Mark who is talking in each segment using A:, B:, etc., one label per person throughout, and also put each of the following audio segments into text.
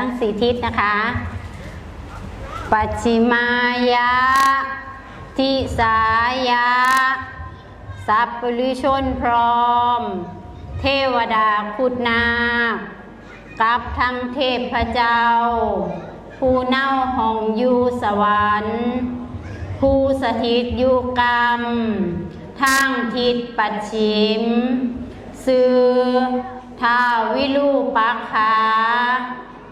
A: ทั้งสี่ทิศนะคะ ปัจฉิมายะ ทิสายะ สัพปริชนพร้อม เทวดาคุดนากับทั้งเทพเจ้า ผู้เน่าห้องอยู่สวรรค์ ผู้สถิตอยู่กรรมทางทิศปัจฉิมสื่อท้าววิรูปักขา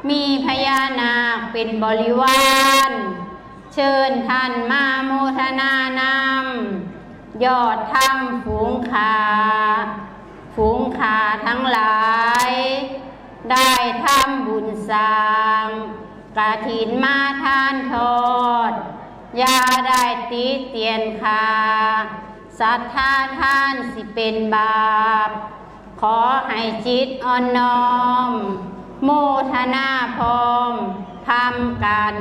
A: มีพญานาคเป็นบริวาร เชิญท่านมาโมทนานำยอดถ้ำฝูงขาฝูงขาทั้งหลาย ได้ทำบุญสร้างกาถินมาทานทอดยาได้ตีเตียนคาศรัทธาท่านสิเป็นบาป ขอให้จิตอ่อนน้อม โมทนาพร้อมทำกัน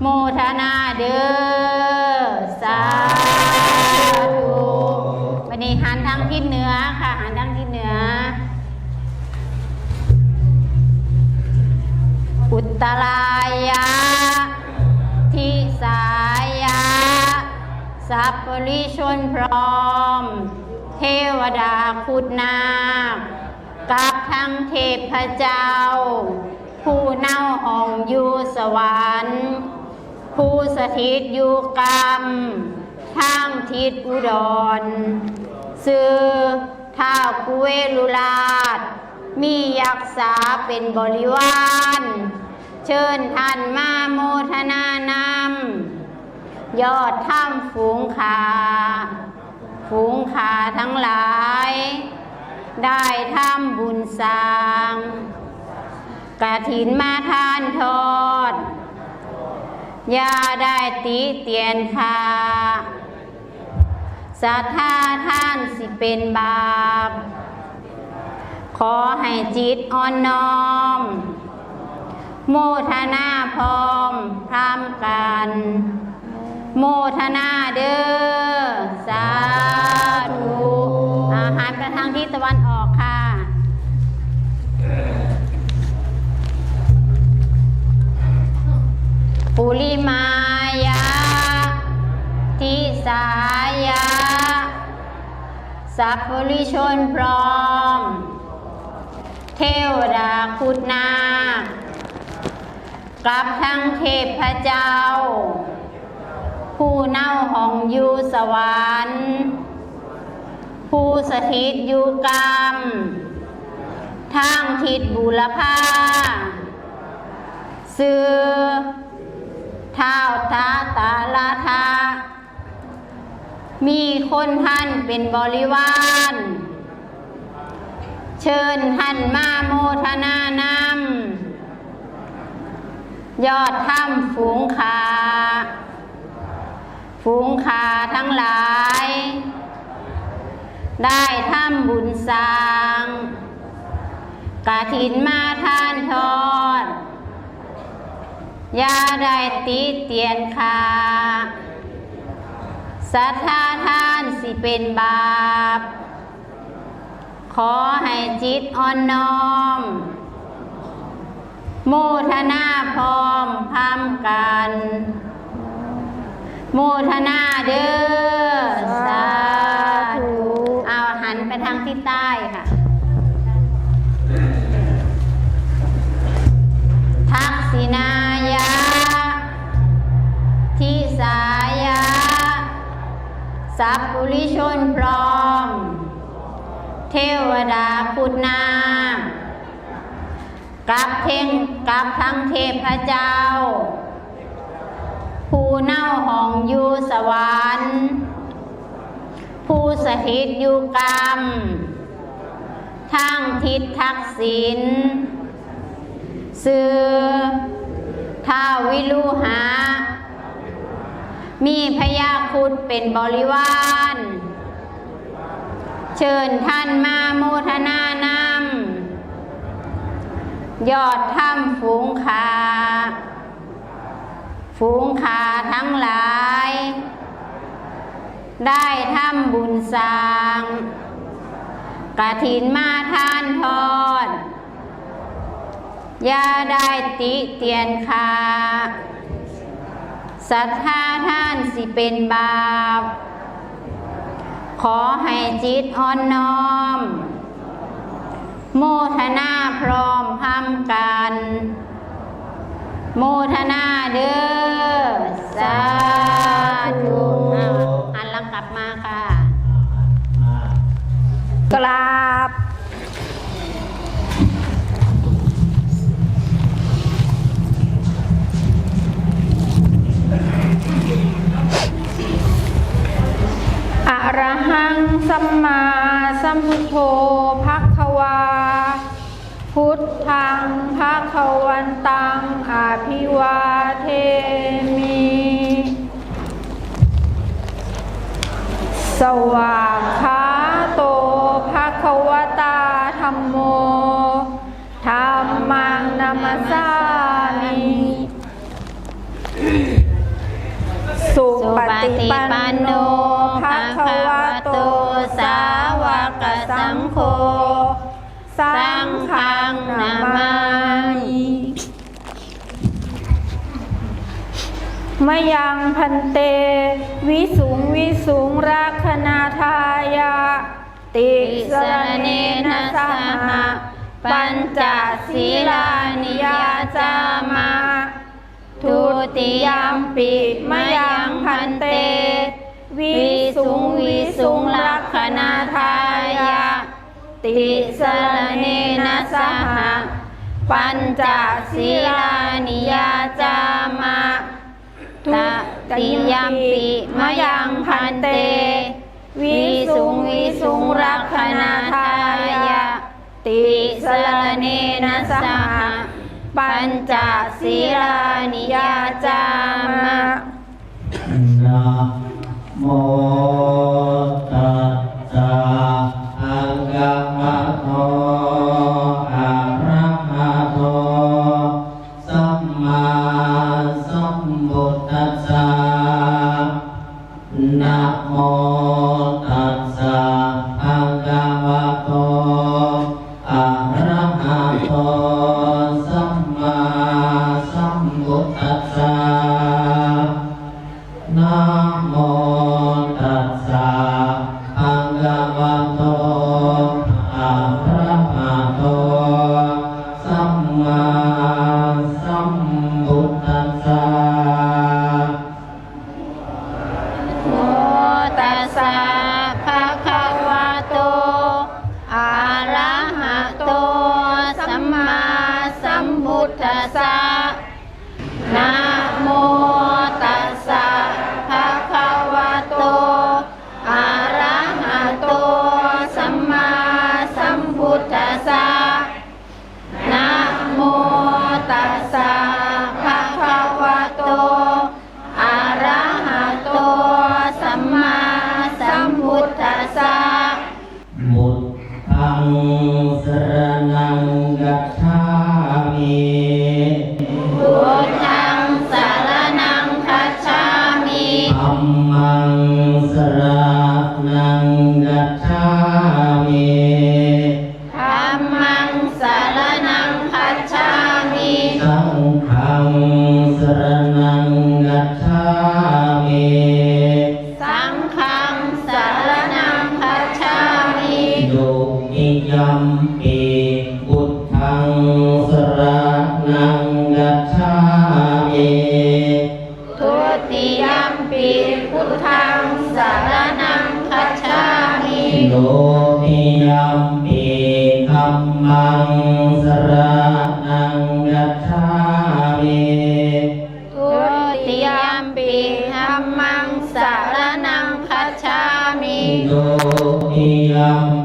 A: โมทนาเด้อสาธุวันนี้หันทางทิศเหนือค่ะหันทางทิศเหนือ อุตตรายะทิสายะสัพปริชนพร้อม เทวดาคุดนาค กับทั้งเทพเจ้า ผู้เน่าห้องอยู่สวรรค์ ผู้สถิตอยู่กรรมทางทิศอุดร ซื้อท้าวกุเวลุลาชมียักษ์ษาเป็นบริวาร เชิญท่านมาโมทนานำยอดถ้ำฝูงขา ฝูงขาทั้งหลาย ได้ทำบุญสร้าง กระถินมาทานทอดยาได้ตีเตียนคาศรัทธาท่านสิเป็นบาป ขอให้จิตอ่อนน้อม โมทนาพร้อมพร้อมกัน โมทนาเด้อสาธุอาหารกระทางที่ตะวันออก ปุริมายะ ทิสายะ สัพปริชนพร้อม เทวดาคุดนาคกับทั้งเทพเจ้า ผู้เน่าห้องอยู่สวรรค์ผู้สถิตอยู่กรรมทางทิศบุรพาซื้อ ท้าทาตาลาทามีคนท่านเป็นบริวาร เชิญท่านมาโมทนานำยอดถ้ำฝูงขาฝูงขาทั้งหลาย ได้ทำบุญสร้างกาถินมาท่านทอด ยาได้ติเตียนคาศรัทธาท่านสิเป็นบาป ขอให้จิตอ่อนน้อม โมทนาพร้อมพร้อมกัน โมทนาเด้อ สาธุ เอาหันไปทางทิศใต้ค่ะ สัพปุริชนพร้อม เทวดาพุทนาคกับเทงกับทั้งเทพเจ้า ผู้เน่าห้องอยู่สวรรค์ผู้สถิตอยู่กรรมทางทิศทักษิณซื้อท้าววิลูหา มีพญาคุดเป็นบริวาร เชิญท่านมาโมทนานำยอดถ้ำฝูงขาฝูงขาทั้งหลาย ได้ทำบุญสร้างกระถินมาทานทอด อย่าได้ติเตียนค่ะ ศรัทธาท่านสิเป็นบาป ขอให้จิตอ่อนน้อม โมทนาพร้อมพำกัน โมทนาเด้อสาธุอะหันหลังกลับมาค่ะ กราบ
B: ระหังสัมมาสัมพุทโธภักควา พุทธังภะคะวันตังอาภิวาเทมิ สวากขาโตภะคะวตาธรรมโมธรรมังนัมสสามิ สุปฏิปันโนภะคะวะโต สาวกสังโฆ สังฆังนามามิมยังพันเต วิสุงวิสุงรักขนาทายา ติสรเนนะสหะปัญจศีลานิยาจา ติยามปิมะยังพันเต วิสุงวิสุงลักขณาทายะติสรเนนะสหะปัญจศีลานิยาจามะทุติยามปิมะยังพันเต วิสุงวิสุงลักขณาทายะติสรเนนะสหะ ปัญจศีลานิยาจา
A: มะนะโมตัสสะภะคะวะโตอะระหะโตสัมมาสัมพุทธัสสะนะโมตัสสะภะคะวะโตอะระหะโต มิ
C: โล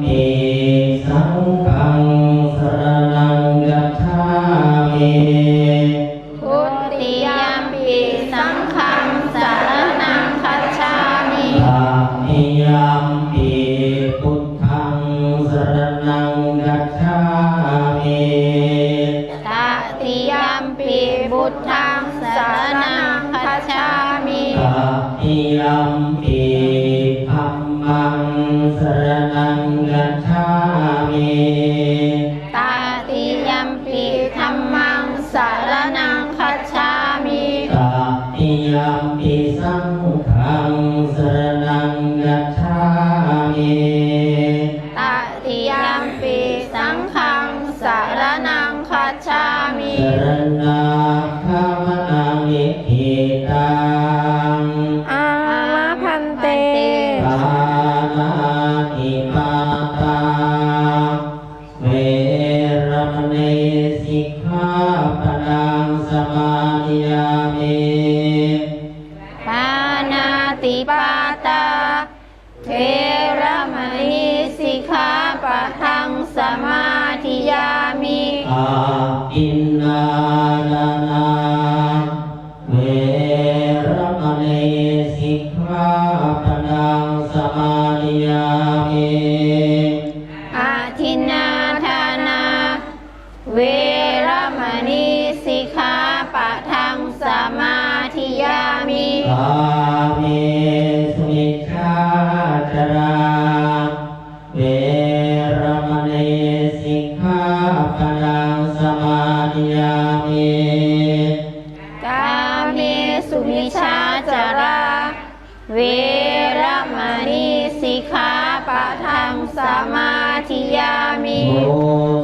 C: มิ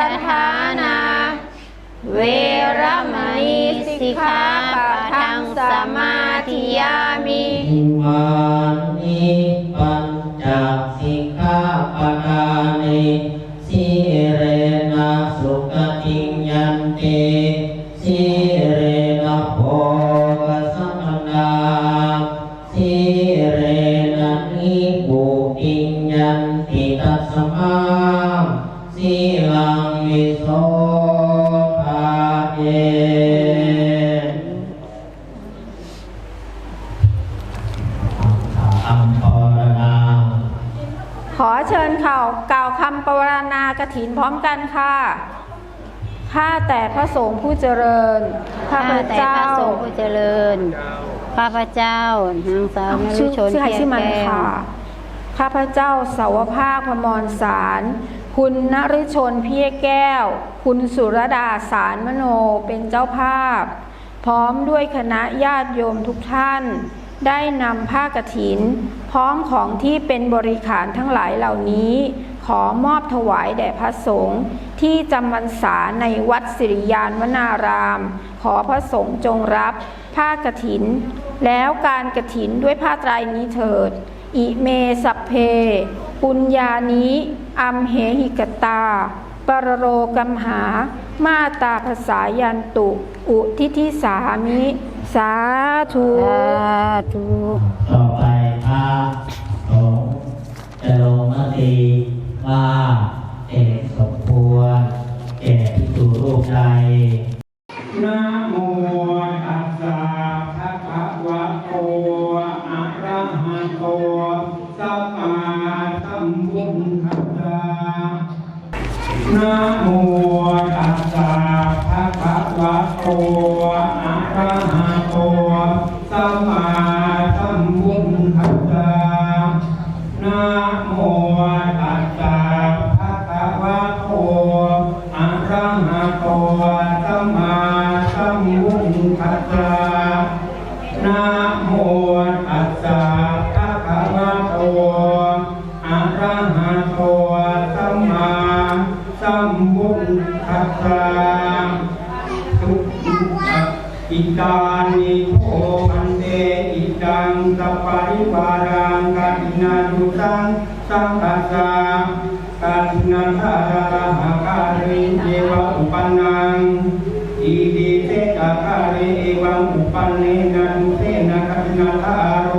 A: ต
B: ฐานา เวรมณีสิกขาปะทังสมาธิยามิ
C: อิมา
B: ถินพร้อมกันค่ะข้าแต่พระสงฆ์ผู้เจริญ ข้าพ
A: ข้าแต่
B: เจ้า
A: พระสงฆ์ผู้เจริญ ข้าพเจ้านางสาวนรุ
B: ชื่อ
A: ชน
B: ชื่อใคร
A: เพีย
B: ชื่อมัน
A: แก้ว
B: ค่ะข้าพเจ้าสาวภาคพมรสาร คุณนฤชนเพียแก้ว คุณสุรดาสารมโนเป็นเจ้าภาพ พร้อมด้วยคณะญาติโยมทุกท่าน ได้นำผ้ากฐิน พร้อมของที่เป็นบริขารทั้งหลายเหล่านี้ ขอมอบถวายแด่พระสงฆ์ที่จำพรรษาในวัดสิริยานวนาราม ขอพระสงฆ์จงรับผ้ากฐิน แล้วการกฐินด้วยผ้าไตรนี้เถิด อิเมสัพเพ ปุญญานิอัมเหหิกตา ปรโรกัมหา มาตาภาษายันตุ อุทิทิสามิ สาธุ
A: สาธุ
C: ต่อไปพระสงฆ์จะลงมติ ว่าเอกสมควรแก่พิสูรูปใด
D: นะโม ปันเนนะนุเตนะกัตถินาทาโร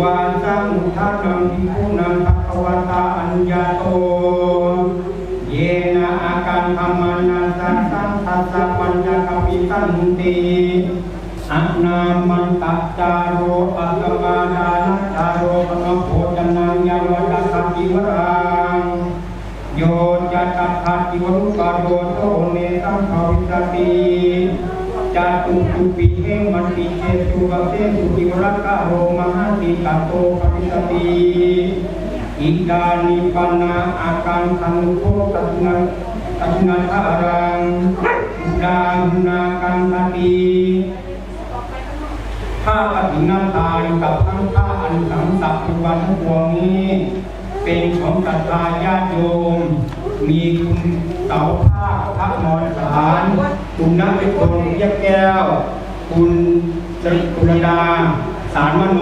D: วาสังอุทานังพิคุนังภควตาอัญญาโต เยนะอาการธรรมนาสังสังทัสสะปัญญากปิตันติอะนามันตะจาโรอัตมาดานะจาโรปนโพจนังยาวัตถกิวรังโยจัตถาจิวรุกาโดโตเนตัมภวิสติ จัตุตุปิเอมันติเจตุกเตสุจิวรักะโรมหาติกัตโตภวิสติอิดานิปันนาอาการทันุโคตัจนังตัจนังทารังดาหุนากันตติข้าปฏินาทานกับทั้งข้าอันสังสัพพุวันทั้งปวงนี้ เป็นของศรัทธาญาติโยม มีคุณเสาภาคพระนอนสาร คุณนักเป็นคนเยียบแก้ว คุณสริกุลดา สารมโน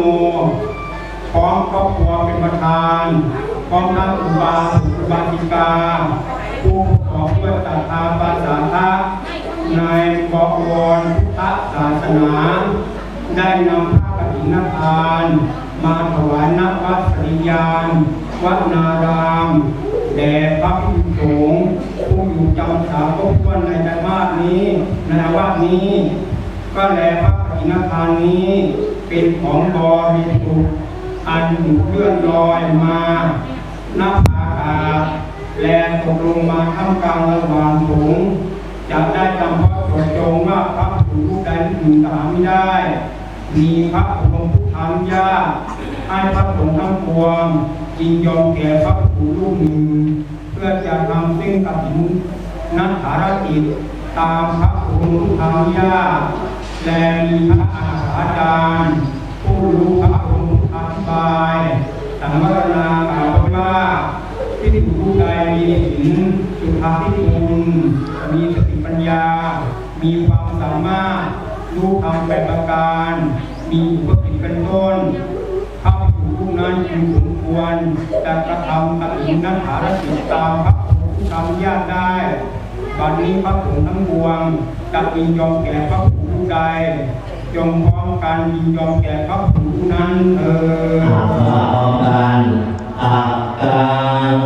D: พร้อมครอบครัวเป็นประธาน พร้อมทั้งอุบาสกอุบาสิกา ผู้ประกอบด้วยศรัทธาภาษาทะในบวรพุทธศาสนา ได้นำพระกฐินทาน มาถวายณวัดปริยานวัดนารามแด่พระภิกษุสงฆ์ ผู้อยู่จำสาคบทั่วในใจมาสนี้ในอาวาสนี้ ก็แลพระกฐินทานนี้ เป็นของบริสุทธิ์อันถูกเลื่อนลอยมาหน้าผากาศแลตกลงมาท่ามกลางระหว่างสูงจะได้จำพาะโจทย์จงว่าพระผู้รูปใดผู้หนึ่งตามไม่ได้ มีพระอุดมพุทานุญาตให้พระสงฆ์ทั้งปวงจินยอมแก่พระผู้รูปหนึ่ง พื่อจะทำซึ่งกฐินนักธารกิจตามพระอุดมพุทธานุญาและมีพระอาสาจารย์ผู้รู้พระอุดมพุทธาธิบายสังวรณากล่าวไว้ว่าที่ผู้ใดมีศีลสุภาพที่คุณมีสติปัญญา มีความสามารถรู้ทำแบบประการ มีอุปกิจเป็นต้น นั้นจึงสมควรจะกระทำกฐินนัฐารกิตามพระพุทธญาตได้บัดนี้พระสงฆ์ทั้งปวงจะยินยอมแก่พระผู้ใดจงพร้อมกันยินยอมแก่พระผู้นั้นเถิด
C: อาภากันอากัง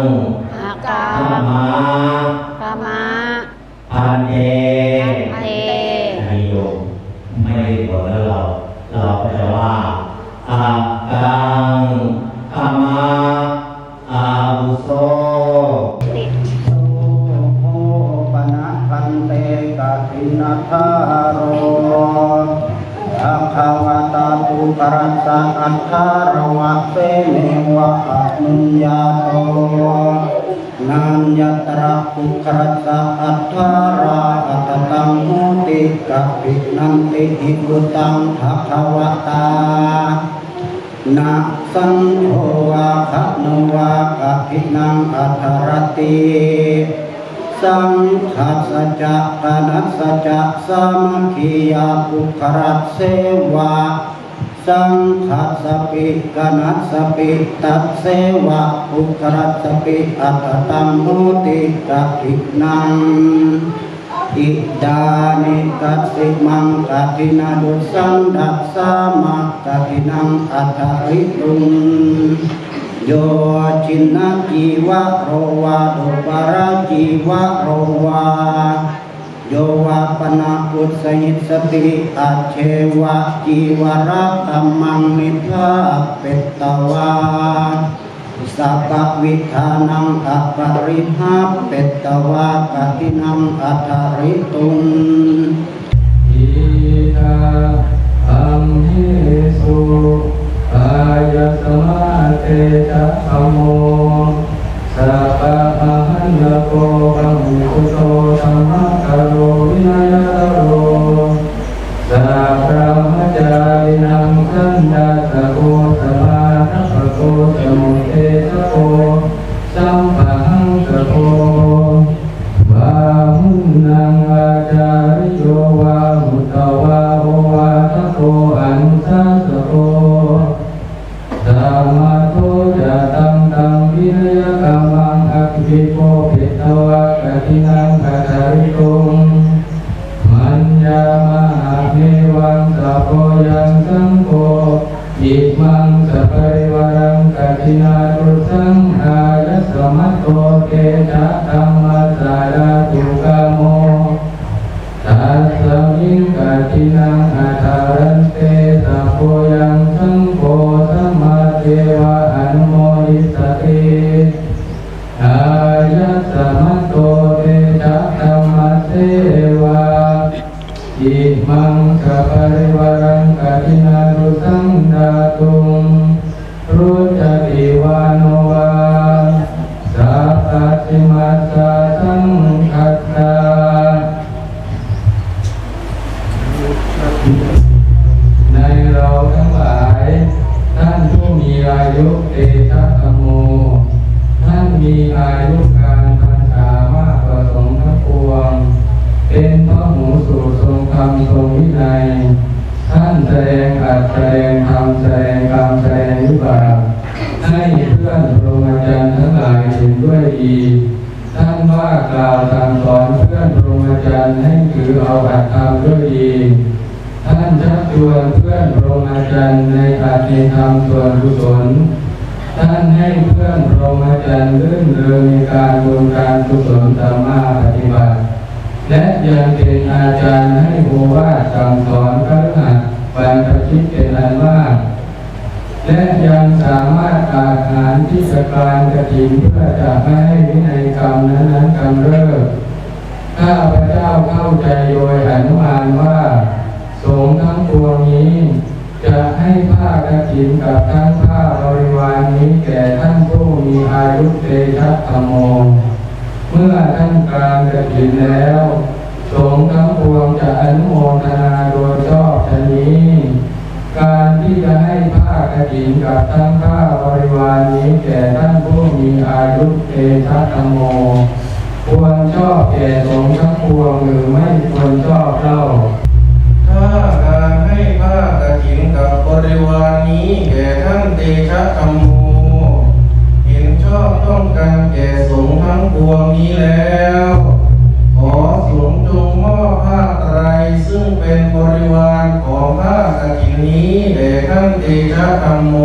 A: อากา
C: รมา
A: พระมา
C: พันเอ
A: ติ
D: สังขัสจะกนัสสะจะสามัคคียาปุครัสเสวะสังขัสปิกนัสปิตัสเสวะปุครัสปิอัตตัมโมติกะพินังอิดานิกัสสิมังกัตินาดุสังดัสสามักกัตินังอัตถริตุง โยชินนาจีวะโรวาโดปาราจีวะโรวาโยวะปนาปุสยิสติอาเชวะจีวรัตัมมังนิทาเปตตวาสัพพวิธานังอัปปริหาเปตตวากตินังอัตาริตุง
E: อิทาอัมหิสุ อายสมาเตจะธรรมโมสัพพะอะหันโกกัมมุโตธรรมะกโรวินัยตโรสัพพะมจารินังสันดะ อิมังสะปริวารังกาทินารุสังดาตุงรุจติวานุวาสัพพะสิมาสสะ ธรรมด้วยดี ท่านชักชวนเพื่อนพรหมจรรย์ในอาชีธรรมส่วนกุศล ท่านให้เพื่อนพรหมจรรย์ลื่นเริงในการบุญการกุศลธรรมะปฏิบัติ และยังเป็นอาจารย์ให้โอวาทสั่งสอนพระหัตถ์บรรพชิตเป็นอันมากและยังสามารถอาหารที่สการกระถินเพื่อจะไม่ให้วินัยกรรมนั้นๆกำเริบ ข้าพระเจ้าเข้าใจโดยอนุมานว่า สงทั้งปวงนี้ จะให้ผ้ากฐินกับทั้งผ้าบริวารนี้แก่ท่านผู้มีอายุเตชะธรรมโม เมื่อท่านกลางกฐินแล้ว สงทั้งปวงจะอนุโมทนาโดยชอบชนี้ การที่จะให้ผ้ากฐินกับทั้งผ้าบริวารนี้แก่ท่านผู้มีอายุเตชะธรรมโม ควรชอบแก่สงฆ์ทั้งปวงหรือไม่ควรชอบเล่า
F: ถ้าการให้ผ้ากฐินกับบริวารนี้แก่ท่านเตชะธรรมโมเห็นชอบต้องการแก่สงฆ์ทั้งปวงนี้แล้ว ขอสงฆ์จงมอบผ้าไตรซึ่งเป็นบริวารของผ้ากฐินนี้แด่ท่านเตชะธรรมโม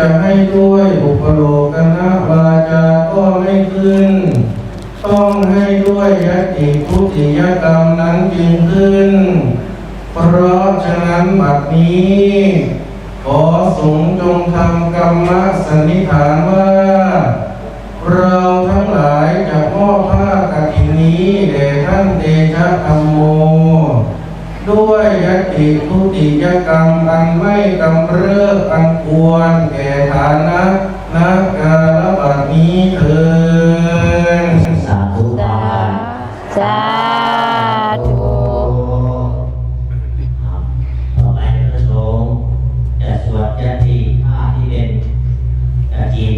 F: จะให้ด้วยอุปโลกนวาจาก็ไม่ขึ้น ต้องให้ด้วยยติพุติยกรรมนั้นจึงขึ้น เพราะฉะนั้นบัดนี้ ขอสงจงทำกรรมสันนิษฐานว่า เราทั้งหลายจะมอบผ้ากฐินนี้แด่ท่านเตชะธรรมโม ด้วยยติทุติยกรรมอันไม่กำเริบอันควรแก่ฐานะนักการบัดนี้เถิด
C: สาธุอา
G: สาธุ
C: ต่อไปพระสงฆ์จะสวดยติผ้าที่เป็นกฐิน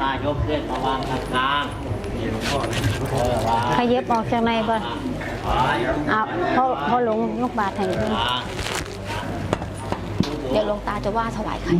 C: ผ้ายกขึ้นมาวางกลางๆนี่หลวงพ่อเออวาง
G: ขยับออกจากในก่อน
C: วาง
G: เอาพอพอหลวงลูกบาทแห้เพิ่นเดี๋ยวหลวงตาจะว่าถวายใคร